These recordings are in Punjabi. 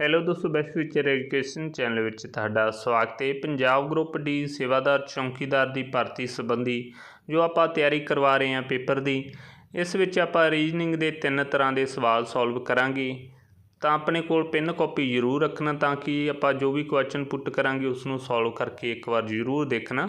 ਹੈਲੋ ਦੋਸਤੋ ਬੈਸਟ ਫਿਊਚਰ ਐਜੂਕੇਸ਼ਨ ਚੈਨਲ ਵਿੱਚ ਤੁਹਾਡਾ ਸਵਾਗਤ ਹੈ। ਪੰਜਾਬ ਗਰੁੱਪ ਡੀ ਸੇਵਾਦਾਰ, ਚੌਕੀਦਾਰ ਦੀ ਭਰਤੀ ਸੰਬੰਧੀ ਜੋ ਆਪਾਂ ਤਿਆਰੀ ਕਰਵਾ ਰਹੇ ਹਾਂ ਪੇਪਰ ਦੀ, ਇਸ ਵਿੱਚ ਆਪਾਂ ਰੀਜਨਿੰਗ ਦੇ ਤਿੰਨ ਤਰ੍ਹਾਂ ਦੇ ਸਵਾਲ ਸੋਲਵ ਕਰਾਂਗੇ। ਤਾਂ ਆਪਣੇ ਕੋਲ ਪਿੰਨ ਕਾਪੀ ਜ਼ਰੂਰ ਰੱਖਣਾ ਤਾਂ ਕਿ ਆਪਾਂ ਜੋ ਵੀ ਕੁਐਸਚਨ ਪੁੱਟ ਕਰਾਂਗੇ ਉਸ ਨੂੰ ਸੋਲਵ ਕਰਕੇ ਇੱਕ ਵਾਰ ਜ਼ਰੂਰ ਦੇਖਣਾ।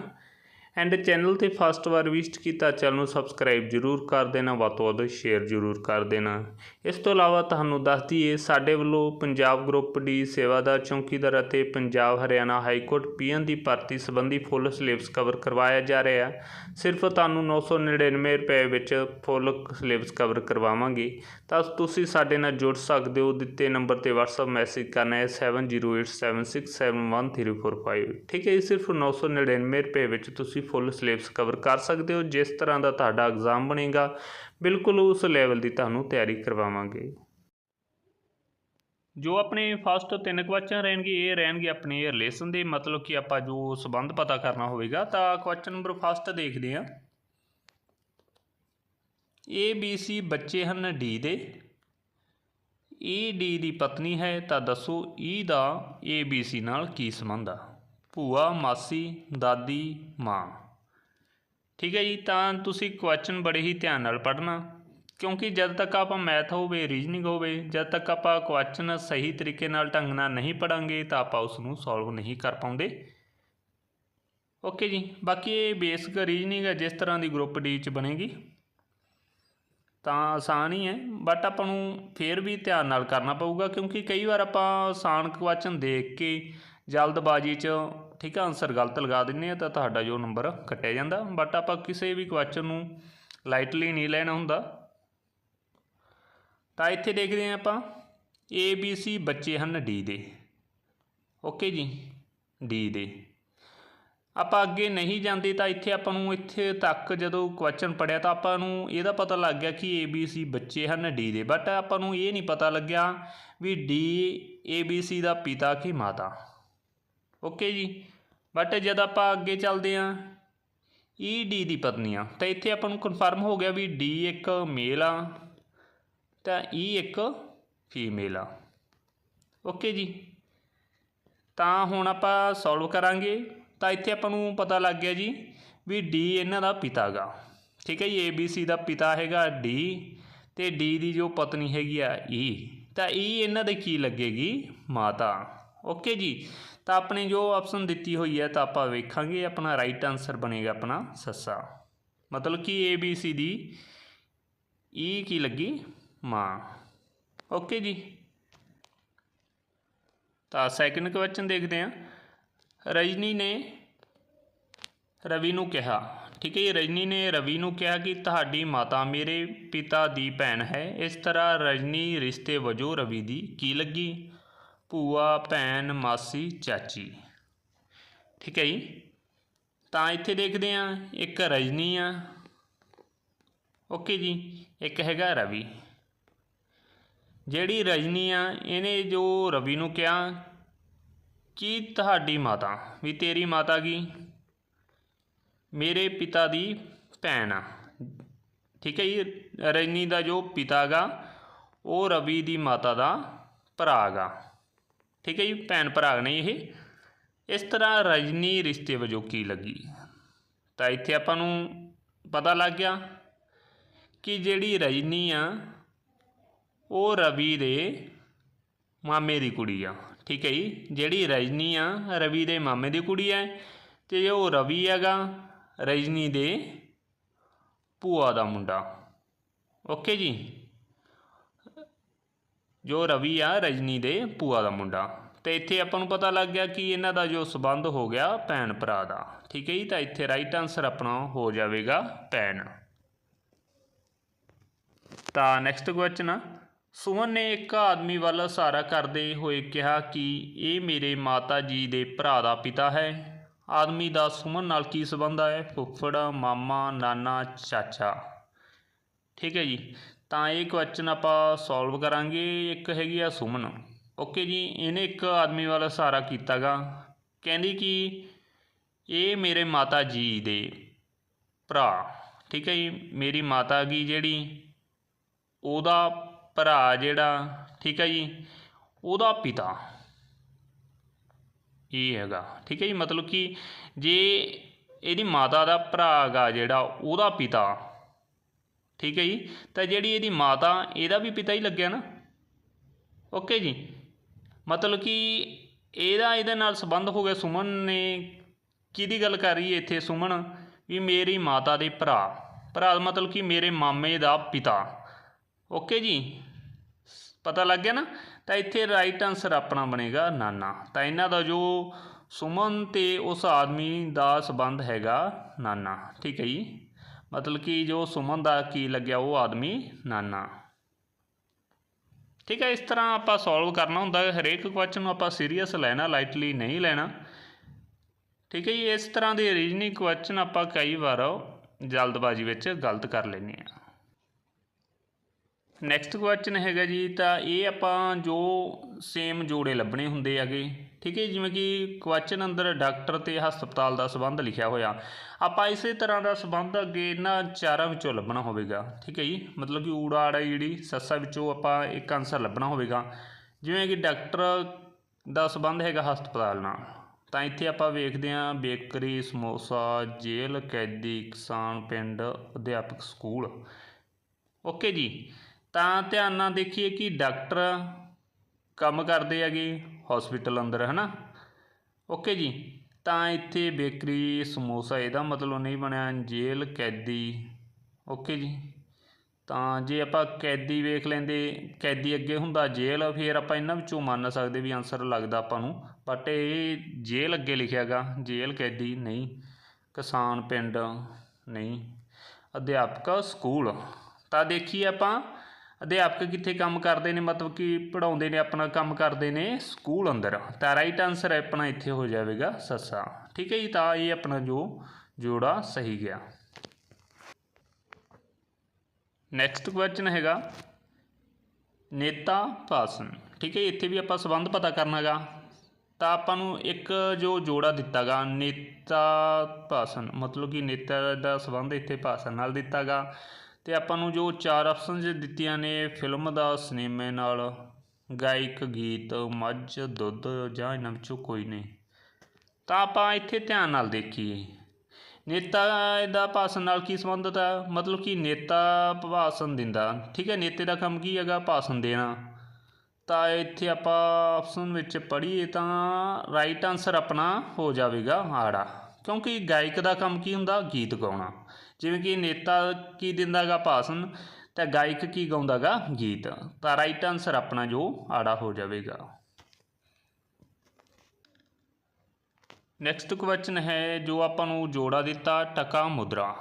ਐਂਡ ਚੈਨਲ ਤੇ ਫਸਟ ਵਾਰ ਵਿਜ਼ਿਟ ਕੀਤਾ ਚੈਨਲ ਨੂੰ ਸਬਸਕ੍ਰਾਈਬ ਜ਼ਰੂਰ ਕਰ ਦੇਣਾ, ਵੱਧ ਤੋਂ ਵੱਧ ਸ਼ੇਅਰ ਜ਼ਰੂਰ ਕਰ ਦੇਣਾ। ਇਸ ਤੋਂ ਇਲਾਵਾ ਤੁਹਾਨੂੰ ਦੱਸ ਦਈਏ, ਸਾਡੇ ਵੱਲੋਂ ਪੰਜਾਬ ਗਰੁੱਪ ਡੀ ਸੇਵਾਦਾਰ, ਚੌਕੀਦਾਰ ਅਤੇ Punjab Haryana high court peon ਦੀ ਭਰਤੀ ਸੰਬੰਧੀ ਫੁੱਲ ਸਿਲੇਬਸ ਕਵਰ ਕਰਵਾਇਆ ਜਾ ਰਿਹਾ। ਹੈ ਸਿਰਫ ਤੁਹਾਨੂੰ 999 ਰੁਪਏ ਵਿੱਚ ਫੁੱਲ ਸਿਲੇਬਸ ਕਵਰ ਕਰਵਾਵਾਂਗੇ। ਤਾਂ ਤੁਸੀਂ ਸਾਡੇ ਨਾਲ ਜੁੜ ਸਕਦੇ ਹੋ। ਦਿੱਤੇ ਨੰਬਰ ਤੇ WhatsApp ਮੈਸੇਜ ਕਰਨਾ ਹੈ 7087671345 ਠੀਕ ਹੈ ਜੀ, ਸਿਰਫ 999 ਰੁਪਏ ਵਿੱਚ ਤੁਸੀਂ ਫੁੱਲ ਸਿਲੇਬਸ ਕਵਰ ਕਰ ਸਕਦੇ ਹੋ, ਜਿਸ ਤਰ੍ਹਾਂ ਦਾ ਤੁਹਾਡਾ ਐਗਜ਼ਾਮ ਬਣੇਗਾ, ਬਿਲਕੁਲ ਉਸ ਲੈਵਲ ਦੀ ਤੁਹਾਨੂੰ ਤਿਆਰੀ ਕਰਵਾਵਾਂਗੇ। ਜੋ ਆਪਣੇ ਫਸਟ ਤਿੰਨ ਕੁਐਸਚਨ ਰਹਿਣਗੇ, ਇਹ ਰਹਿਣਗੇ ਆਪਣੇ ਰਿਲੇਸ਼ਨ ਦੇ, ਮਤਲਬ ਕਿ ਆਪਾਂ ਜੋ ਸਬੰਧ ਪਤਾ ਕਰਨਾ ਹੋਵੇਗਾ, ਤਾਂ ਕੁਐਸਚਨ ਨੰਬਰ ਫਸਟ ਦੇਖਦੇ ਹਾਂ। ਏ ਬੀ ਸੀ ਬੱਚੇ ਹਨ ਡੀ ਦੇ। ਈ ਡੀ ਦੀ ਪਤਨੀ ਹੈ, ਤਾਂ ਦੱਸੋ ਈ ਦਾ ਏ ਬੀ ਸੀ ਨਾਲ ਕੀ ਸੰਬੰਧ ਆ? ਭੂਆ, ਮਾਸੀ, ਦਾਦੀ, ਮਾਂ। ਠੀਕ ਹੈ ਜੀ, ਤਾਂ ਤੁਸੀਂ ਕੁਐਸਚਨ ਬੜੇ ਹੀ ਧਿਆਨ ਨਾਲ ਪੜ੍ਹਨਾ, ਕਿਉਂਕਿ ਜਦ ਤੱਕ ਆਪਾਂ ਮੈਥ ਹੋਵੇ ਰੀਜਨਿੰਗ ਹੋਵੇ, ਜਦ ਤੱਕ ਆਪਾਂ ਕੁਐਸਚਨ ਸਹੀ ਤਰੀਕੇ ਨਾਲ ਢੰਗ ਨਾਲ ਨਹੀਂ ਪੜਾਂਗੇ ਤਾਂ ਆਪਾਂ ਉਸ ਨੂੰ ਸੋਲਵ ਨਹੀਂ ਕਰ ਪਾਉਂਦੇ। ਓਕੇ ਜੀ, ਬਾਕੀ ਇਹ ਬੇਸਿਕ ਰੀਜਨਿੰਗ ਹੈ, ਜਿਸ ਤਰ੍ਹਾਂ ਦੀ ਗਰੁੱਪ ਡੀ ਚ ਬਣੇਗੀ। ਤਾਂ ਆਸਾਨ ਹੀ ਹੈ ਬਟ ਆਪਾਂ ਨੂੰ ਫੇਰ ਵੀ ਧਿਆਨ ਨਾਲ ਕਰਨਾ ਪਊਗਾ, ਕਿਉਂਕਿ ਕਈ ਵਾਰ ਆਪਾਂ ਆਸਾਨ ਕੁਐਸਚਨ ਦੇਖ ਕੇ ਜਲਦਬਾਜ਼ੀ 'ਚ ਠੀਕ ਆ ਆਨਸਰ ਗਲਤ ਲਗਾ ਦਿੰਦੇ ਆ ਤਾਂ ਤੁਹਾਡਾ ਜੋ ਨੰਬਰ ਕੱਟਿਆ ਜਾਂਦਾ। ਬਟ ਆਪਾਂ ਕਿਸੇ ਵੀ ਕੁਐਸਚਨ ਨੂੰ ਲਾਈਟਲੀ ਨਹੀਂ ਲੈਣਾ ਹੁੰਦਾ। ਤਾਂ ਇੱਥੇ ਦੇਖਦੇ ਹਾਂ ਆਪਾਂ। ਏ ਬੀ ਸੀ ਬੱਚੇ ਹਨ ਡੀ ਦੇ। ਓਕੇ ਜੀ ਡੀ ਦੇ। ਆਪਾਂ ਅੱਗੇ ਨਹੀਂ ਜਾਂਦੇ ਤਾਂ ਇੱਥੇ ਆਪਾਂ ਨੂੰ ਇੱਥੇ ਤੱਕ ਜਦੋਂ ਕੁਐਸਚਨ ਪੜਿਆ ਤਾਂ ਆਪਾਂ ਨੂੰ ਇਹਦਾ ਪਤਾ ਲੱਗ ਗਿਆ ਕਿ ਏ ਬੀ ਸੀ ਬੱਚੇ ਹਨ ਡੀ ਦੇ। ਬਟ ਆਪਾਂ ਨੂੰ ਇਹ ਨਹੀਂ ਪਤਾ ਲੱਗਿਆ ਵੀ ਡੀ ਏ ਬੀ ਸੀ ਦਾ ਪਿਤਾ ਕਿ ਮਾਤਾ। ਓਕੇ ਜੀ। ਬਟ ਜਦ ਆਪਾਂ ਅੱਗੇ ਚੱਲਦੇ ਹਾਂ ਈ ਡੀ ਦੀ ਪਤਨੀ ਆ ਤਾਂ ਇੱਥੇ ਆਪਾਂ ਨੂੰ ਕਨਫਰਮ ਹੋ ਗਿਆ ਵੀ ਡੀ ਇੱਕ ਮੇਲ ਆ, ਤਾਂ ਈ ਇੱਕ ਫੀਮੇਲ ਆ। ਓਕੇ ਜੀ? ਤਾਂ ਹੁਣ ਆਪਾਂ ਸੋਲਵ ਕਰਾਂਗੇ, ਤਾਂ ਇੱਥੇ ਆਪਾਂ ਨੂੰ ਪਤਾ ਲੱਗ ਗਿਆ ਜੀ ਵੀ ਡੀ ਇਹਨਾਂ ਦਾ ਪਿਤਾ ਗਾ ਠੀਕ ਹੈ ਜੀ? ਏ ਬੀ ਸੀ ਦਾ ਪਿਤਾ ਹੈਗਾ ਡੀ ਤੇ ਡੀ ਦੀ ਜੋ ਪਤਨੀ ਹੈਗੀ ਆ ਈ ਤਾਂ ਈ ਇਹਨਾਂ ਦੇ ਕੀ ਲੱਗੇਗੀ? ਮਾਤਾ। ਓਕੇ ਜੀ? ਤਾਂ ਆਪਣੇ ਜੋ ਆਪਸ਼ਨ ਦਿੱਤੀ ਹੋਈ ਹੈ ਤਾਂ ਆਪਾਂ ਵੇਖਾਂਗੇ, ਆਪਣਾ ਰਾਈਟ ਆਨਸਰ ਬਣੇਗਾ ਆਪਣਾ ਸੱਸਾ। ਮਤਲਬ ਕਿ ਏ ਬੀ ਸੀ ਦੀ ਈ ਕੀ ਲੱਗੀ? ਮਾਂ। ਓਕੇ ਜੀ। ਤਾਂ ਸੈਕਿੰਡ ਕੁਐਸਚਨ ਦੇਖਦੇ ਹਾਂ। ਰਜਨੀ ਨੇ ਰਵੀ ਨੂੰ ਕਿਹਾ, ਠੀਕ ਹੈ ਜੀ, ਰਜਨੀ ਨੇ ਰਵੀ ਨੂੰ ਕਿਹਾ ਕਿ ਤੁਹਾਡੀ ਮਾਤਾ ਮੇਰੇ ਪਿਤਾ ਦੀ ਭੈਣ ਹੈ। ਇਸ ਤਰ੍ਹਾਂ ਰਜਨੀ ਰਿਸ਼ਤੇ ਵਜੋਂ ਰਵੀ ਦੀ ਕੀ ਲੱਗੀ? ਭੂਆ, ਭੈਣ, ਮਾਸੀ, ਚਾਚੀ। ਠੀਕ ਹੈ ਜੀ? ਤਾਂ ਇੱਥੇ ਦੇਖਦੇ ਹਾਂ, ਇੱਕ ਰਜਨੀ ਆ। ਓਕੇ ਜੀ, ਇੱਕ ਹੈਗਾ ਰਵੀ। ਜਿਹੜੀ ਰਜਨੀ ਆ, ਇਹਨੇ ਜੋ ਰਵੀ ਨੂੰ ਕਿਹਾ, ਕਿ ਤੁਹਾਡੀ ਮਾਤਾ? ਵੀ ਤੇਰੀ ਮਾਤਾ ਕੀ? ਮੇਰੇ ਪਿਤਾ ਦੀ ਭੈਣ ਆ। ਠੀਕ ਹੈ ਜੀ? ਰਜਨੀ ਦਾ ਜੋ ਪਿਤਾ ਗਾ, ਉਹ ਰਵੀ ਦੀ ਮਾਤਾ ਦਾ ਭਰਾ ਗਾ। ਠੀਕ ਹੈ ਜੀ, ਭੈਣ ਭਰਾ ਨੇ ਇਹ। ਇਸ ਤਰ੍ਹਾਂ ਰਜਨੀ ਰਿਸ਼ਤੇ ਵਜੋਂ ਕੀ ਲੱਗੀ? ਤਾਂ ਇੱਥੇ ਆਪਾਂ ਨੂੰ ਪਤਾ ਲੱਗ ਗਿਆ ਕਿ ਜਿਹੜੀ ਰਜਨੀ ਆ, ਉਹ ਰਵੀ ਦੇ ਮਾਮੇ ਦੀ ਕੁੜੀ ਆ। ਠੀਕ ਹੈ ਜੀ, ਜਿਹੜੀ ਰਜਨੀ ਆ, ਰਵੀ ਦੇ ਮਾਮੇ ਦੀ ਕੁੜੀ ਹੈ ਤੇ ਉਹ ਰਵੀ ਹੈਗਾ ਰਜਨੀ ਦੇ ਭੂਆ ਦਾ ਮੁੰਡਾ। ਓਕੇ ਜੀ? ਜੋ ਰਵੀ ਆ, ਰਜਨੀ ਦੇ ਭੂਆ ਦਾ ਮੁੰਡਾ। ਤੇ ਇੱਥੇ ਆਪਾਂ ਨੂੰ ਪਤਾ ਲੱਗ ਗਿਆ ਕਿ ਇਹਨਾਂ ਦਾ ਜੋ ਸਬੰਧ ਹੋ ਗਿਆ ਭੈਣ ਭਰਾ ਦਾ। ਠੀਕ ਹੈ ਜੀ, ਤਾਂ ਇੱਥੇ ਰਾਈਟ ਆਨਸਰ ਆਪਣਾ ਹੋ ਜਾਵੇਗਾ ਭੈਣ। ਤਾਂ ਨੈਕਸਟ ਕੁਐਸਚਨ ਆ। ਸੁਮਨ ਨੇ ਇੱਕ ਆਦਮੀ ਵੱਲ ਇਸ਼ਾਰਾ ਕਰਦੇ ਹੋਏ ਕਿਹਾ ਕਿ ਇਹ ਮੇਰੇ ਮਾਤਾ ਜੀ ਦੇ ਭਰਾ ਦਾ ਪਿਤਾ ਹੈ। ਆਦਮੀ ਦਾ ਸੁਮਨ ਨਾਲ ਕੀ ਸੰਬੰਧ ਹੈ ਫੁੱਫੜ, ਮਾਮਾ, ਨਾਨਾ, ਚਾਚਾ। ਠੀਕ ਹੈ ਜੀ। ਤਾਂ ਇਹ ਕੁਐਸਚਨ ਆਪਾਂ ਸੋਲਵ ਕਰਾਂਗੇ। ਇੱਕ ਹੈਗੀ ਆ ਸੁਮਨ। ਓਕੇ ਜੀ, ਇਹਨੇ ਇੱਕ ਆਦਮੀ ਵੱਲ ਇਸ਼ਾਰਾ ਕੀਤਾਗਾ। ਕਹਿੰਦੀ ਕਿ ਇਹ ਮੇਰੇ ਮਾਤਾ ਜੀ ਦੇ ਭਰਾ। ਠੀਕ ਹੈ ਜੀ, ਮੇਰੀ ਮਾਤਾ ਗੀ ਜਿਹੜੀ, ਉਹਦਾ ਭਰਾ ਜਿਹੜਾ, ਠੀਕ ਹੈ ਜੀ, ਉਹਦਾ ਪਿਤਾ। ਇਹ ਹੈਗਾ। ਠੀਕ ਹੈ ਜੀ, ਮਤਲਬ ਕਿ ਜੇ ਇਹਦੀ ਮਾਤਾ ਦਾ ਭਰਾ ਹੈਗਾ ਜਿਹੜਾ, ਉਹਦਾ ਪਿਤਾ ਠੀਕ ਹੈ ਜੀ? ਤਾਂ ਜਿਹੜੀ ਇਹਦੀ ਮਾਤਾ, ਇਹਦਾ ਵੀ ਪਿਤਾ ਹੀ ਲੱਗਿਆ ਨਾ? ਓਕੇ ਜੀ। ਮਤਲਬ ਕਿ ਇਹਦਾ ਇਹਦੇ ਨਾਲ ਸੰਬੰਧ ਹੋ ਗਿਆ ਸੁਮਨ ਨੇ। ਕਿਹਦੀ ਗੱਲ ਕਰ ਰਹੀ ਹੈ ਇੱਥੇ ਸੁਮਨ? ਵੀ ਮੇਰੀ ਮਾਤਾ ਦੇ ਭਰਾ। ਭਰਾ ਮਤਲਬ ਕਿ ਮੇਰੇ ਮਾਮੇ ਦਾ ਪਿਤਾ। ਓਕੇ ਜੀ। ਪਤਾ ਲੱਗ ਗਿਆ ਨਾ? ਤਾਂ ਇੱਥੇ ਰਾਈਟ ਆਨਸਰ ਆਪਣਾ ਬਣੇਗਾ ਨਾਨਾ। ਤਾਂ ਇਹਨਾਂ ਦਾ ਜੋ ਸੁਮਨ ਤੇ ਉਸ ਆਦਮੀ ਦਾ ਸਬੰਧ ਹੈਗਾ ਨਾਨਾ। ਠੀਕ ਹੈ ਜੀ। ਮਤਲਬ ਕਿ ਜੋ ਸੁਮਨ ਦਾ ਕੀ ਲੱਗਿਆ ਉਹ ਆਦਮੀ ਨਾਨਾ। ਠੀਕ ਹੈ, ਇਸ ਤਰ੍ਹਾਂ ਆਪਾਂ ਸੋਲਵ ਕਰਨਾ ਹੁੰਦਾ ਹੈ ਹਰੇਕ ਕੁਐਸਚਨ ਨੂੰ ਆਪਾਂ ਸੀਰੀਅਸ ਲੈਣਾ ਲਾਈਟਲੀ ਨਹੀਂ ਲੈਣਾ। ਠੀਕ ਹੈ ਜੀ, ਇਸ ਤਰ੍ਹਾਂ ਦੇ ਰੀਜਨਿੰਗ ਕੁਐਸਚਨ ਆਪਾਂ ਕਈ ਵਾਰ ਜਲਦਬਾਜ਼ੀ ਵਿੱਚ ਗਲਤ ਕਰ ਲੈਂਦੇ ਆ ਨੈਕਸਟ ਕੁਐਸਚਨ ਹੈਗਾ ਜੀ, ਤਾਂ ਇਹ ਆਪਾਂ ਜੋ ਸੇਮ ਜੋੜੇ ਲੱਭਣੇ ਹੁੰਦੇ ਹੈਗੇ ਠੀਕ ਹੈ ਜਿਵੇਂ ਕਿ ਕੁਐਸਚਨ ਅੰਦਰ ਡਾਕਟਰ ਤੇ ਹਸਪਤਾਲ ਦਾ ਸੰਬੰਧ ਲਿਖਿਆ ਹੋਇਆ। ਆਪਾਂ ਇਸੇ ਤਰ੍ਹਾਂ ਦਾ ਸੰਬੰਧ ਅੱਗੇ ਇਹਨਾਂ ਚਾਰਾਂ ਵਿੱਚੋਂ ਲੱਭਣਾ ਹੋਵੇਗਾ। ਠੀਕ ਹੈ ਜੀ, ਮਤਲਬ ਕਿ ਊੜਾ, ਆੜਾ, ਈੜੀ, ਸੱਸਾ ਵਿੱਚੋਂ ਆਪਾਂ ਇੱਕ ਆਨਸਰ ਲੱਭਣਾ ਹੋਵੇਗਾ। ਜਿਵੇਂ ਕਿ ਡਾਕਟਰ ਦਾ ਸੰਬੰਧ ਹੈਗਾ ਹਸਪਤਾਲ ਨਾਲ। ਤਾਂ ਇੱਥੇ ਆਪਾਂ ਵੇਖਦੇ ਹਾਂ, ਬੇਕਰੀ, ਸਮੋਸਾ, ਜੇਲ੍ਹ, ਕੈਦੀ, ਕਿਸਾਨ ਪਿੰਡ, ਅਧਿਆਪਕ ਸਕੂਲ। ਓਕੇ ਜੀ, ਤਾਂ ਧਿਆਨ ਨਾਲ ਦੇਖੀਏ ਕਿ ਡਾਕਟਰ ਕੰਮ ਕਰਦੇ ਹੈਗੇ। ਹਸਪੀਟਲ ਅੰਦਰ ਹੈ ਨਾ ਓਕੇ ਜੀ, ਤਾਂ ਇੱਥੇ ਬੇਕਰੀ, ਸਮੋਸਾ ਇਹਦਾ ਮਤਲਬ ਨਹੀਂ ਬਣਿਆ ਜੇਲ੍ਹ ਕੈਦੀ। ਓਕੇ ਜੀ, ਤਾਂ ਜੇ ਆਪਾਂ ਕੈਦੀ ਵੇਖ ਲੈਂਦੇ, ਕੈਦੀ ਅੱਗੇ ਹੁੰਦਾ ਜੇਲ੍ਹ ਫਿਰ ਆਪਾਂ ਇਹਨਾਂ ਵਿੱਚੋਂ ਮੰਨ ਸਕਦੇ ਵੀ ਆਨਸਰ ਲੱਗਦਾ ਆਪਾਂ ਨੂੰ। ਬਟ ਇਹ ਜੇਲ੍ਹ ਅੱਗੇ ਲਿਖਿਆਗਾ ਜੇਲ੍ਹ ਕੈਦੀ, ਨਹੀਂ। ਕਿਸਾਨ ਪਿੰਡ, ਨਹੀਂ। ਅਧਿਆਪਕ ਸਕੂਲ ਤਾਂ ਦੇਖੀਏ ਆਪਾਂ ਅਧਿਆਪਕ ਕਿੱਥੇ ਕੰਮ ਕਰਦੇ ਨੇ, ਮਤਲਬ ਕਿ ਪੜਾਉਂਦੇ ਨੇ, ਆਪਣਾ ਕੰਮ ਕਰਦੇ ਨੇ ਸਕੂਲ ਅੰਦਰ। ਤਾਂ ਰਾਈਟ ਆਨਸਰ ਆਪਣਾ ਇੱਥੇ ਹੋ ਜਾਵੇਗਾ, ਸੱਸਾ। ਠੀਕ ਹੈ ਜੀ, ਤਾਂ ਇਹ ਆਪਣਾ ਜੋ ਜੋੜਾ ਸਹੀ ਗਿਆ। ਨੈਕਸਟ ਕੁਐਸਚਨ ਹੈਗਾ ਨੇਤਾ ਭਾਸ਼ਣ ਠੀਕ ਹੈ ਇੱਥੇ ਵੀ ਆਪਾਂ ਸੰਬੰਧ ਪਤਾ ਕਰਨਾਗਾ ਤਾਂ ਆਪਾਂ ਨੂੰ ਇੱਕ ਜੋ ਜੋੜਾ ਦਿੱਤਾਗਾ ਨੇਤਾ ਭਾਸ਼ਣ ਮਤਲਬ ਕਿ ਨੇਤਾ ਦਾ ਸੰਬੰਧ ਇੱਥੇ ਭਾਸ਼ਣ ਨਾਲ ਦਿੱਤਾਗਾ। ਅਤੇ ਆਪਾਂ ਨੂੰ ਜੋ ਚਾਰ ਆਪਸ਼ਨਸ ਦਿੱਤੀਆਂ ਨੇ ਫਿਲਮ ਦਾ, ਸਿਨੇਮੇ ਨਾਲ, ਗਾਇਕ, ਗੀਤ, ਮੱਝ, ਦੁੱਧ ਜਾਂ ਇਹਨਾਂ ਵਿੱਚੋਂ ਕੋਈ ਨਹੀਂ। ਤਾਂ ਆਪਾਂ ਇੱਥੇ ਧਿਆਨ ਨਾਲ ਦੇਖੀਏ। ਨੇਤਾ ਦਾ ਭਾਸ਼ਣ ਨਾਲ ਕੀ ਸੰਬੰਧਤ ਹੈ ਮਤਲਬ ਕਿ ਨੇਤਾ ਭਾਸ਼ਣ ਦਿੰਦਾ। ਠੀਕ ਹੈ, ਨੇਤੇ ਦਾ ਕੰਮ ਕੀ ਹੈਗਾ? ਭਾਸ਼ਣ ਦੇਣਾ। ਤਾਂ ਇੱਥੇ ਆਪਾਂ ਆਪਸ਼ਨ ਵਿੱਚ ਪੜ੍ਹੀਏ ਤਾਂ ਰਾਈਟ ਆਨਸਰ ਆਪਣਾ ਹੋ ਜਾਵੇਗਾ ਆੜਾ। ਕਿਉਂਕਿ ਗਾਇਕ ਦਾ ਕੰਮ ਕੀ ਹੁੰਦਾ? ਗੀਤ ਗਾਉਣਾ। ਜਿਵੇਂ ਕਿ ਨੇਤਾ ਕੀ ਦਿੰਦਾਗਾ ਭਾਸ਼ਣ ਤਾਂ ਗਾਇਕ ਕੀ ਗਾਉਂਦਾਗਾ ਗੀਤ, ਤਾਂ ਰਾਈਟ ਆਨਸਰ ਆਪਣਾ ਜੋ ਆੜਾ ਹੋ ਜਾਵੇਗਾ। ਨੈਕਸਟ ਕੁਐਸਚਨ ਹੈ ਜੋ ਆਪਾਂ ਨੂੰ ਜੋੜਾ ਦਿੱਤਾ ਟਕਾ ਮੁਦਰਾ।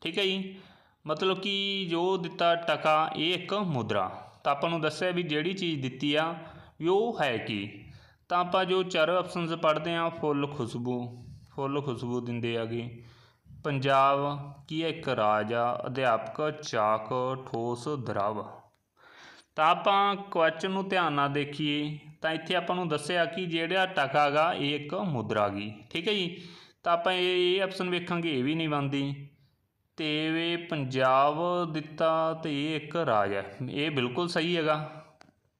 ਠੀਕ ਹੈ ਜੀ? ਮਤਲਬ ਕਿ ਜੋ ਦਿੱਤਾ ਟਕਾ ਇਹ ਇੱਕ ਮੁਦਰਾ। ਤਾਂ ਆਪਾਂ ਨੂੰ ਦੱਸਿਆ ਵੀ ਜਿਹੜੀ ਚੀਜ਼ ਦਿੱਤੀ ਆ ਵੀ ਉਹ ਹੈ ਕੀ? ਤਾਂ ਆਪਾਂ ਜੋ ਚਾਰ ਆਪਸ਼ਨਸ ਪੜ੍ਹਦੇ ਆ ਫੁੱਲ ਖੁਸ਼ਬੂ। ਫੁੱਲ ਖੁਸ਼ਬੂ ਦਿੰਦੇ ਆਗੇ ਪੰਜਾਬ ਕੀ ਹੈ ਇੱਕ ਰਾਜ ਆ? ਅਧਿਆਪਕ ਚਾਕ ਠੋਸ ਦਰਵ ਤਾਂ ਆਪਾਂ ਕੁਐਸਚਨ ਨੂੰ ਧਿਆਨ ਨਾਲ ਦੇਖੀਏ, ਤਾਂ ਇੱਥੇ ਆਪਾਂ ਨੂੰ ਦੱਸਿਆ ਕਿ ਜਿਹੜਾ ਟਕਾ ਗਾ ਇਹ ਇੱਕ ਮੁਦਰਾ ਗੀ ਠੀਕ ਹੈ ਜੀ? ਤਾਂ ਆਪਾਂ ਇਹ ਇਹ ਆਪਸ਼ਨ ਵੇਖਾਂਗੇ, ਇਹ ਵੀ ਨਹੀਂ ਬਣਦੀ। ਤੇ ਇਹ ਪੰਜਾਬ ਦਿੱਤਾ ਤੇ ਇਹ ਇੱਕ ਰਾਜ ਹੈ। ਇਹ ਬਿਲਕੁਲ ਸਹੀ ਹੈਗਾ।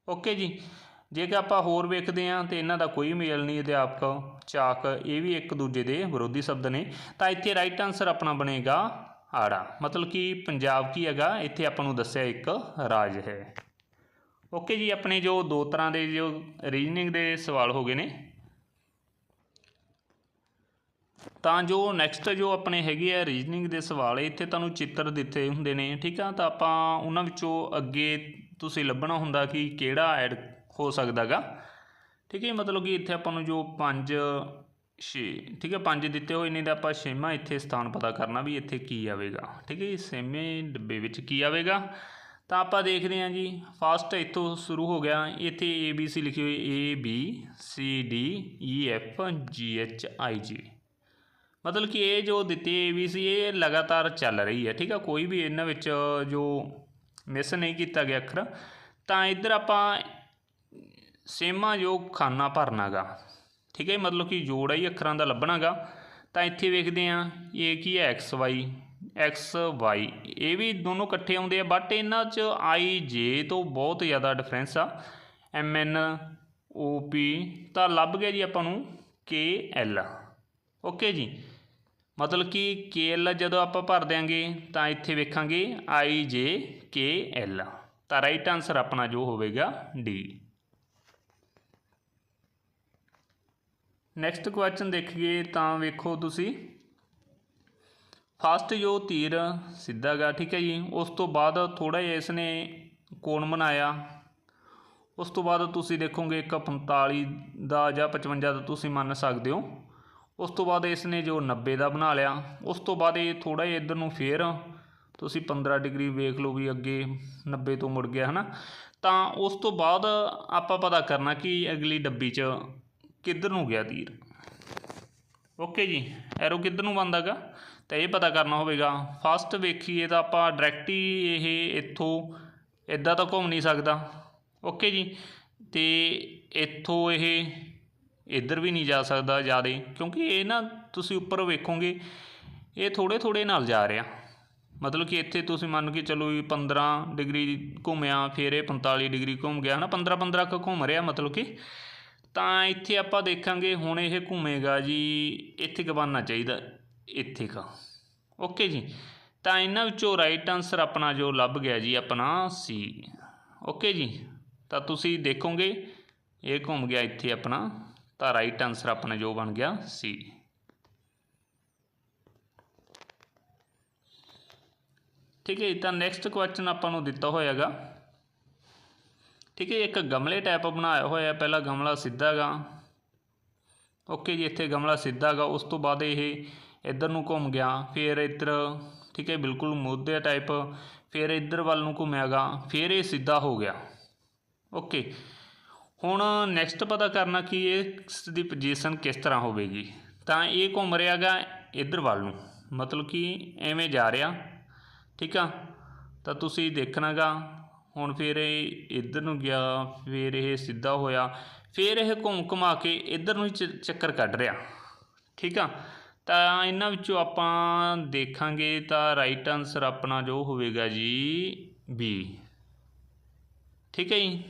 ਓਕੇ ਜੀ? ਜੇਕਰ ਆਪਾਂ ਹੋਰ ਵੇਖਦੇ ਹਾਂ ਤੇ ਇਹਨਾਂ ਦਾ ਕੋਈ ਮੇਲ ਨਹੀਂ, ਅਧਿਆਪਕ, ਚਾਕ, ਇਹ ਵੀ ਇੱਕ ਦੂਜੇ ਦੇ ਵਿਰੋਧੀ ਸ਼ਬਦ ਨੇ। ਤਾਂ ਇੱਥੇ ਰਾਈਟ ਆਨਸਰ ਆਪਣਾ ਬਣੇਗਾ ਆੜਾ। ਮਤਲਬ ਕਿ ਪੰਜਾਬ ਕੀ ਹੈਗਾ? ਇੱਥੇ ਆਪਾਂ ਨੂੰ ਦੱਸਿਆ ਇੱਕ ਰਾਜ ਹੈ। ਓਕੇ ਜੀ, ਆਪਣੇ ਜੋ ਦੋ ਤਰ੍ਹਾਂ ਦੇ ਜੋ ਰੀਜਨਿੰਗ ਦੇ ਸਵਾਲ ਹੋ ਗਏ ਨੇ। ਤਾਂ ਜੋ ਨੈਕਸਟ ਜੋ ਆਪਣੇ ਹੈਗੇ ਆ ਰੀਜਨਿੰਗ ਦੇ ਸਵਾਲ, ਇੱਥੇ ਤੁਹਾਨੂੰ ਚਿੱਤਰ ਦਿੱਤੇ ਹੁੰਦੇ ਨੇ, ਠੀਕ ਆ? ਤਾਂ ਆਪਾਂ ਉਹਨਾਂ ਵਿੱਚੋਂ ਅੱਗੇ ਤੁਸੀਂ ਲੱਭਣਾ ਹੁੰਦਾ ਕਿ ਕਿਹੜਾ ਐਡ ਹੋ ਸਕਦਾਗਾ। ਠੀਕ ਹੈ ਮਤਲਬ ਕਿ ਇੱਥੇ ਆਪਾਂ ਨੂੰ ਜੋ ਪੰਜ, ਛੇ, ਠੀਕ ਹੈ, ਪੰਜ ਦਿੱਤੇ ਹੋਏ ਨੇ ਤਾਂ ਆਪਾਂ ਛੇਵਾਂ ਇੱਥੇ ਸਥਾਨ ਪਤਾ ਕਰਨਾ ਵੀ ਇੱਥੇ ਕੀ ਆਵੇਗਾ। ਠੀਕ ਹੈ ਜੀ, ਛੇਵੇਂ ਡੱਬੇ ਵਿੱਚ ਕੀ ਆਵੇਗਾ। ਤਾਂ ਆਪਾਂ ਦੇਖਦੇ ਹਾਂ ਜੀ ਫਸਟ ਇੱਥੋਂ ਸ਼ੁਰੂ ਹੋ ਗਿਆ। ਇੱਥੇ ਏ ਬੀ ਸੀ ਲਿਖੀ ਹੋਈ A B C D E F G H I ਜੀ ਮਤਲਬ ਕਿ ਇਹ ਜੋ ਦਿੱਤੀ ਏ ਬੀ ਸੀ ਇਹ ਲਗਾਤਾਰ ਚੱਲ ਰਹੀ ਹੈ। ਠੀਕ ਹੈ, ਕੋਈ ਵੀ ਇਹਨਾਂ ਵਿੱਚ ਜੋ ਮਿਸ ਨਹੀਂ ਕੀਤਾ ਗਿਆ ਅੱਖਰ, ਤਾਂ ਇੱਧਰ ਆਪਾਂ ਸੇਮਾ ਜੋ ਖਾਨਾ ਭਰਨਾਗਾ। ਠੀਕ ਹੈ ਮਤਲਬ ਕਿ ਜੋੜ ਹੀ ਅੱਖਰਾਂ ਦਾ ਲੱਭਣਾਗਾ। ਤਾਂ ਇੱਥੇ ਵੇਖਦੇ ਆ ਇਹ ਕੀ ਹੈ ਐਕਸ ਵਾਈ ਐਕਸ ਵਾਈ ਇਹ ਵੀ ਦੋਨੋਂ ਇਕੱਠੇ ਆਉਂਦੇ ਆ ਬਟ ਇਹਨਾਂ 'ਚ ਆਈ ਜੇ ਤੋਂ ਬਹੁਤ ਜ਼ਿਆਦਾ ਡਿਫਰੈਂਸ ਆ। ਐਮ ਐਨ ਪੀ ਤਾਂ ਲੱਭ ਗਿਆ ਜੀ ਆਪਾਂ ਨੂੰ ਕੇ KL ਓਕੇ ਜੀ। ਮਤਲਬ ਕਿ ਕੇ KL ਜਦੋਂ ਆਪਾਂ ਭਰ ਦਿਆਂਗੇ, ਤਾਂ ਇੱਥੇ ਵੇਖਾਂਗੇ ਆਈ ਜੇ ਕੇ IJKL ਤਾਂ ਰਾਈਟ ਆਨਸਰ ਆਪਣਾ ਜੋ ਹੋਵੇਗਾ ਡੀ ਨੈਕਸਟ ਕੁਐਸਚਨ ਦੇਖੀਏ ਤਾਂ ਵੇਖੋ ਤੁਸੀਂ। ਫਸਟ ਜੋ ਤੀਰ ਸਿੱਧਾ ਗਿਆ ਠੀਕ ਹੈ ਜੀ। ਉਸ ਤੋਂ ਬਾਅਦ ਥੋੜਾ ਜਿਹਾ ਇਸ ਨੇ ਕੋਣ ਬਣਾਇਆ। ਉਸ ਤੋਂ ਬਾਅਦ ਤੁਸੀਂ ਦੇਖੋਗੇ ਇੱਕ 45 ਦਾ ਜਾਂ 55 ਦਾ ਤੁਸੀਂ ਮੰਨ ਸਕਦੇ ਹੋ। ਉਸ ਤੋਂ ਬਾਅਦ ਇਸ ਨੇ ਜੋ 90 ਦਾ ਬਣਾ ਲਿਆ। ਉਸ ਤੋਂ ਬਾਅਦ ਇਹ ਥੋੜਾ ਜਿਹਾ ਇੱਧਰ ਨੂੰ ਫੇਰ ਤੁਸੀਂ 15 ਡਿਗਰੀ ਵੇਖ ਲਓ ਵੀ ਅੱਗੇ 90 ਤੋਂ ਮੁੜ ਗਿਆ, ਹਨਾ। ਤਾਂ ਉਸ ਤੋਂ ਬਾਅਦ ਆਪਾਂ ਪਤਾ ਕਰਨਾ ਕਿ ਅਗਲੀ ਡੱਬੀ 'ਚ ਕਿੱਧਰ ਨੂੰ ਗਿਆ ਤੀਰ? ਓਕੇ ਜੀ ਐਰੋ ਕਿੱਧਰ ਨੂੰ ਬੰਦਾਗਾ ਤਾਂ ਇਹ ਪਤਾ ਕਰਨਾ ਹੋਵੇਗਾ। ਫਸਟ ਵੇਖੀਏ ਤਾਂ ਆਪਾਂ ਡਾਇਰੈਕਟ ਹੀ ਇਹ ਇੱਥੋਂ, ਇੱਦਾਂ ਤਾਂ ਘੁੰਮ ਨਹੀਂ ਸਕਦਾ। ਓਕੇ ਜੀ, ਤੇ ਇੱਥੋਂ ਇਹ ਇੱਧਰ ਵੀ ਨਹੀਂ ਜਾ ਸਕਦਾ ਜ਼ਿਆਦਾ, ਕਿਉਂਕਿ ਇਹ ਨਾ ਤੁਸੀਂ ਉੱਪਰ ਵੇਖੋਗੇ, ਇਹ ਥੋੜੇ ਥੋੜੇ ਨਾਲ ਜਾ ਰਿਹਾ। ਮਤਲਬ ਕਿ ਇੱਥੇ ਤੁਸੀਂ ਮੰਨ ਕੇ ਚੱਲੋ ਵੀ 15 ਡਿਗਰੀ ਘੁੰਮਿਆ, ਫਿਰ ਇਹ 45 ਡਿਗਰੀ ਘੁੰਮ ਗਿਆ, ਹਨਾ? 15 15 ਕ ਘੁੰਮ ਰਿਹਾ ਮਤਲਬ ਕਿ। ਤਾਂ ਇੱਥੇ ਆਪਾਂ ਦੇਖਾਂਗੇ ਹੁਣ ਇਹ ਘੁੰਮੇਗਾ ਜੀ, ਇੱਥੇ ਕ ਬਣਨਾ ਚਾਹੀਦਾ, ਇੱਥੇ ਕ। ਓਕੇ ਜੀ। ਤਾਂ ਇਹਨਾਂ ਵਿੱਚੋਂ ਰਾਈਟ ਆਨਸਰ ਆਪਣਾ ਜੋ ਲੱਭ ਗਿਆ ਜੀ, ਆਪਣਾ ਸੀ ਓਕੇ ਜੀ। ਤਾਂ ਤੁਸੀਂ ਦੇਖੋਗੇ, ਇਹ ਘੁੰਮ ਗਿਆ ਇੱਥੇ ਆਪਣਾ। ਤਾਂ ਰਾਈਟ ਆਨਸਰ ਆਪਣਾ ਜੋ ਬਣ ਗਿਆ ਸੀ ਠੀਕ ਹੈ ਤਾਂ ਨੈਕਸਟ ਕੁਐਸਚਨ ਆਪਾਂ ਨੂੰ ਦਿੱਤਾ ਹੋਇਆਗਾ। ਠੀਕ ਹੈ ਇੱਕ ਗਮਲੇ ਟਾਈਪ ਬਣਾਇਆ ਹੋਇਆ ਪਹਿਲਾ ਗਮਲਾ ਸਿੱਧਾ ਗਾ। ਓਕੇ ਜੀ, ਇੱਥੇ ਗਮਲਾ ਸਿੱਧਾ ਗਾ, ਉਸ ਤੋਂ ਬਾਅਦ ਇਹ ਇੱਧਰ ਨੂੰ ਘੁੰਮ ਗਿਆ, ਫਿਰ ਇੱਧਰ, ਠੀਕ ਹੈ, ਬਿਲਕੁਲ ਮੁੱਦੇ ਟਾਈਪ ਫਿਰ ਇੱਧਰ ਵੱਲ ਨੂੰ ਘੁੰਮਿਆਗਾ ਫਿਰ ਇਹ ਸਿੱਧਾ ਹੋ ਗਿਆ। ਓਕੇ, ਹੁਣ ਨੈਕਸਟ ਪਤਾ ਕਰਨਾ ਕਿ ਇਸ ਦੀ ਪੋਜੀਸ਼ਨ ਕਿਸ ਤਰ੍ਹਾਂ ਹੋਵੇਗੀ। ਤਾਂ ਇਹ ਘੁੰਮ ਰਿਹਾਗਾ ਇੱਧਰ ਵੱਲ ਨੂੰ, ਮਤਲਬ ਕਿ ਐਵੇਂ ਜਾ ਰਿਹਾ, ਠੀਕ ਆ? ਤਾਂ ਤੁਸੀਂ ਦੇਖਣਾਗਾ ਹੁਣ ਫਿਰ ਇਹ ਇੱਧਰ ਨੂੰ ਗਿਆ, ਫਿਰ ਇਹ ਸਿੱਧਾ ਹੋਇਆ, ਫਿਰ ਇਹ ਘੁੰਮ ਘੁਮਾ ਕੇ ਇੱਧਰ ਨੂੰ ਹੀ ਚੱਕਰ ਕੱਢ ਰਿਹਾ। ਠੀਕ ਆ? ਤਾਂ ਇਹਨਾਂ ਵਿੱਚੋਂ ਆਪਾਂ ਦੇਖਾਂਗੇ ਤਾਂ ਰਾਈਟ ਆਨਸਰ ਆਪਣਾ ਜੋ ਹੋਵੇਗਾ ਜੀ ਬੀ ਠੀਕ ਹੈ ਜੀ?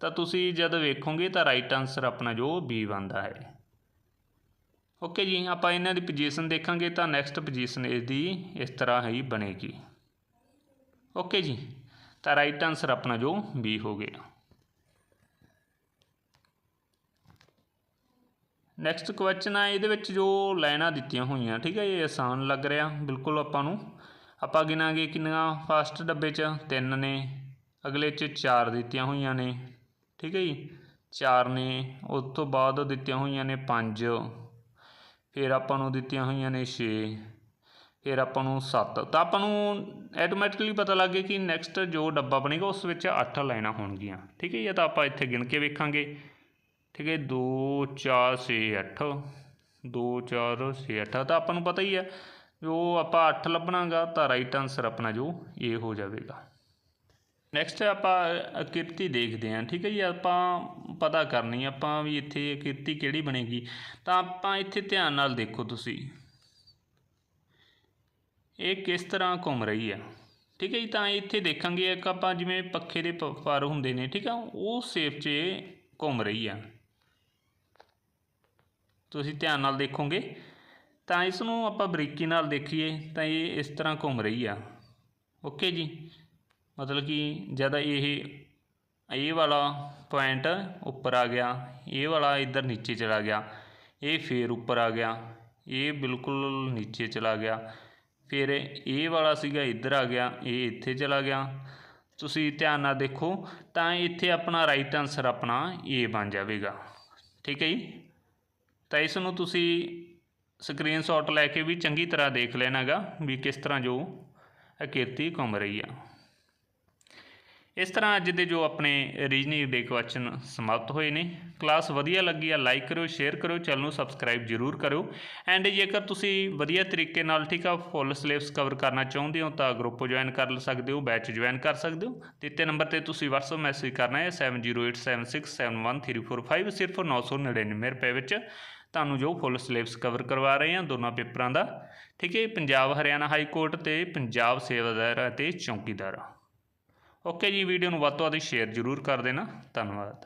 ਤਾਂ ਤੁਸੀਂ ਜਦ ਵੇਖੋਗੇ ਤਾਂ ਰਾਈਟ ਆਨਸਰ ਆਪਣਾ ਜੋ ਬੀ ਬਣਦਾ ਹੈ। ਓਕੇ ਜੀ, ਆਪਾਂ ਇਹਨਾਂ ਦੀ ਪੋਜੀਸ਼ਨ ਦੇਖਾਂਗੇ ਤਾਂ ਨੈਕਸਟ ਪੋਜੀਸ਼ਨ ਇਹਦੀ ਇਸ ਤਰ੍ਹਾਂ ਹੀ ਬਣੇਗੀ। ਓਕੇ ਜੀ? ਤਾਂ ਰਾਈਟ ਆਨਸਰ ਆਪਣਾ ਜੋ ਬੀ ਹੋ ਗਿਆ। ਨੈਕਸਟ ਕੁਐਸਚਨ ਆ, ਇਹਦੇ ਵਿੱਚ ਜੋ ਲਾਈਨਾਂ ਦਿੱਤੀਆਂ ਹੋਈਆਂ, ਠੀਕ ਹੈ ਇਹ ਆਸਾਨ ਲੱਗ ਰਿਹਾ, ਬਿਲਕੁਲ ਆਪਾਂ ਨੂੰ। ਆਪਾਂ ਗਿਣਾਂਗੇ ਕਿੰਨੀਆਂ ਫਸਟ ਡੱਬੇ 'ਚ? ਤਿੰਨ ਨੇ, ਅਗਲੇ 'ਚ ਚਾਰ ਦਿੱਤੀਆਂ ਹੋਈਆਂ ਨੇ, ਠੀਕ ਹੈ ਜੀ? ਚਾਰ ਨੇ, ਉਸ ਤੋਂ ਬਾਅਦ ਦਿੱਤੀਆਂ ਹੋਈਆਂ ਨੇ ਪੰਜ। ਫਿਰ ਆਪਾਂ ਨੂੰ ਦਿੱਤੀਆਂ ਹੋਈਆਂ ਨੇ 6 ਫਿਰ ਆਪਾਂ ਨੂੰ 7 ਤਾਂ ਆਪਾਂ ਨੂੰ ਐਟੋਮੈਟਿਕਲੀ ਪਤਾ ਲੱਗ ਗਿਆ ਕਿ ਨੈਕਸਟ ਜੋ ਡੱਬਾ ਬਣੇਗਾ, ਉਸ ਵਿੱਚ 8 ਲਾਈਨਾਂ ਹੋਣਗੀਆਂ। ਠੀਕ ਹੈ ਜਾਂ? ਤਾਂ ਆਪਾਂ ਇੱਥੇ ਗਿਣ ਕੇ ਵੇਖਾਂਗੇ। ਠੀਕ ਹੈ? 2 4 6 8 2 4 6 8 ਤਾਂ ਆਪਾਂ ਨੂੰ ਪਤਾ ਹੀ ਹੈ, ਜੋ ਆਪਾਂ 8 ਲੱਭਣਾਗਾ, ਤਾਂ ਰਾਈਟ ਆਨਸਰ ਆਪਣਾ ਜੋ ਇਹ ਹੋ ਜਾਵੇਗਾ। ਨੈਕਸਟ ਆਪਾਂ ਕਿਰਤੀ ਦੇਖਦੇ ਹਾਂ। ਠੀਕ ਹੈ ਜੀ? ਆਪਾਂ ਪਤਾ ਕਰਨੀ ਆਪਾਂ ਵੀ ਇੱਥੇ ਕਿਰਤੀ ਕਿਹੜੀ ਬਣੇਗੀ। ਤਾਂ ਆਪਾਂ ਇੱਥੇ ਧਿਆਨ ਨਾਲ ਦੇਖੋ ਤੁਸੀਂ। ਇਹ ਕਿਸ ਤਰ੍ਹਾਂ ਘੁੰਮ ਰਹੀ ਹੈ? ਠੀਕ ਹੈ ਜੀ, ਤਾਂ ਇੱਥੇ ਦੇਖਾਂਗੇ ਇੱਕ ਆਪਾਂ ਜਿਵੇਂ ਪੱਖੇ ਦੇ ਪਰ ਹੁੰਦੇ ਨੇ, ਠੀਕ ਆ? ਉਹ ਸੇਫ 'ਚ ਘੁੰਮ ਰਹੀ ਆ। ਤੁਸੀਂ ਧਿਆਨ ਨਾਲ ਦੇਖੋਗੇ। ਤਾਂ ਇਸ ਨੂੰ ਆਪਾਂ ਬਰੀਕੀ ਨਾਲ ਦੇਖੀਏ, ਤਾਂ ਇਹ ਇਸ ਤਰ੍ਹਾਂ ਘੁੰਮ ਰਹੀ ਆ। ਓਕੇ ਜੀ? ਮਤਲਬ ਕਿ ਜਦ ਇਹ ਇਹ ਵਾਲਾ ਪੁਆਇੰਟ ਉੱਪਰ ਆ ਗਿਆ, ਇਹ ਵਾਲਾ ਇੱਧਰ ਨੀਚੇ ਚਲਾ ਗਿਆ, ਇਹ ਫੇਰ ਉੱਪਰ ਆ ਗਿਆ, ਇਹ ਬਿਲਕੁਲ ਨੀਚੇ ਚਲਾ ਗਿਆ। ਫਿਰ ਇਹ ਵਾਲਾ ਸੀਗਾ, ਇੱਧਰ ਆ ਗਿਆ, ਇਹ ਇੱਥੇ ਚਲਾ ਗਿਆ। ਤੁਸੀਂ ਧਿਆਨ ਨਾਲ ਦੇਖੋ, ਤਾਂ ਇੱਥੇ ਆਪਣਾ ਰਾਈਟ ਆਨਸਰ ਆਪਣਾ ਏ ਬਣ ਜਾਵੇਗਾ। ਠੀਕ ਹੈ ਜੀ? ਤਾਂ ਇਸ ਨੂੰ ਤੁਸੀਂ ਸਕਰੀਨਸ਼ਾਟ ਲੈ ਕੇ ਵੀ ਚੰਗੀ ਤਰ੍ਹਾਂ ਦੇਖ ਲੈਣਾਗਾ ਵੀ ਕਿਸ ਤਰ੍ਹਾਂ ਜੋ ਅਕਿਰਤੀ ਘੁੰਮ ਰਹੀ ਆ। ਇਸ ਤਰ੍ਹਾਂ ਅੱਜ ਦੇ ਜੋ ਆਪਣੇ ਰੀਜਨਿੰਗ ਦੇ ਕੁਐਸਚਨ ਸਮਾਪਤ ਹੋਏ ਨੇ, ਕਲਾਸ ਵਧੀਆ ਲੱਗੀ ਆ, ਲਾਈਕ ਕਰੋ ਸ਼ੇਅਰ ਕਰਿਓ, ਚੈਨਲ ਨੂੰ ਸਬਸਕ੍ਰਾਈਬ ਜਰੂਰ ਕਰਿਓ। ਐਂਡ ਜੇਕਰ ਤੁਸੀਂ ਵਧੀਆ ਤਰੀਕੇ ਨਾਲ ਠੀਕ ਆ ਫੁੱਲ ਸਿਲੇਬਸ ਕਵਰ ਕਰਨਾ ਚਾਹੁੰਦੇ ਹੋ ਤਾਂ ਗਰੁੱਪ ਜੁਆਇਨ ਕਰ ਸਕਦੇ ਹੋ ਬੈਚ ਜੁਆਇਨ ਕਰ ਸਕਦੇ ਹੋ। ਦਿੱਤੇ ਨੰਬਰ ਤੇ ਤੁਸੀਂ WhatsApp ਮੈਸੇਜ ਕਰਨਾ ਹੈ 7087671345 ਸਿਰਫ 999 ਰੁਪਏ ਵਿੱਚ ਤੁਹਾਨੂੰ ਜੋ ਫੁੱਲ ਸਿਲੇਬਸ ਕਵਰ ਕਰਵਾ ਰਹੇ ਹਾਂ, ਦੋਨਾਂ ਪੇਪਰਾਂ ਦਾ। ਠੀਕ ਹੈ, ਪੰਜਾਬ, ਹਰਿਆਣਾ ਹਾਈ ਕੋਰਟ ਤੇ ਪੰਜਾਬ ਸੇਵਾਦਾਰ ਅਤੇ ਚੌਕੀਦਾਰ। ਓਕੇ ਜੀ ਵੀਡੀਓ ਨੂੰ ਵੱਧ ਤੋਂ ਵੱਧ ਸ਼ੇਅਰ ਜ਼ਰੂਰ ਕਰ ਦੇਣਾ। ਧੰਨਵਾਦ।